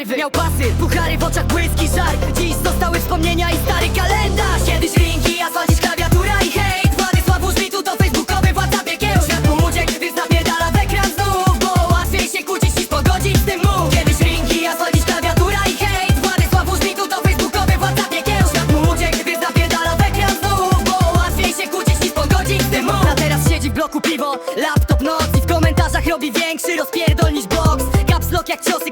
miał pasy Puchary w oczach, błyski, żar. Dziś zostały wspomnienia i stary kalendarz. Kiedyś ringi, asfalt i klawiatura i hejt Władysław użli tu to facebookowy władca piekieł Świat mu uciekł, więc napierdala w ekran znów Bo łatwiej się kłócić niż pogodzić z tym mu. Kiedyś ringi, asfalt i klawiatura i hejt Władysław użli tu to facebookowy władca piekieł Świat mu uciekł, więc napierdala w ekran znów Bo łatwiej się kłócić niż pogodzić z tym mu. A teraz siedzi w bloku piwo, laptop noc I w komentarzach robi większy rozpierdol niż box Caps jak ciosy,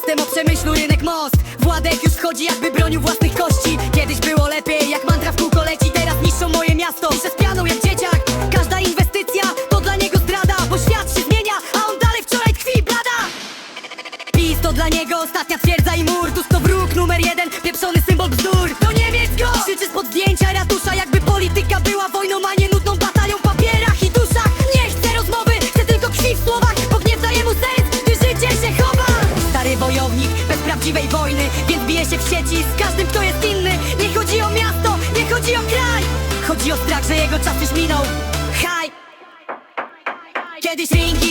Postem o przemyślu rynek most. Władek już wchodzi jakby bronił własnych kości. Kiedyś było lepiej, jak mantra w kółko leci Teraz niszczą moje miasto, pisze z pianą jak dzieciak Każda inwestycja to dla niego zdrada Bo świat się zmienia, a on dalej wczoraj tkwi blada. PiS to dla niego ostatnia twierdza i mur. Tusk to wróg numer jeden, pieprzony symbol bzdur wojownik, bez prawdziwej wojny Więc bije się w sieci z każdym, kto jest inny. Nie chodzi o miasto, nie chodzi o kraj. Chodzi o strach, że jego czas już minął Haj! Kiedyś ringi,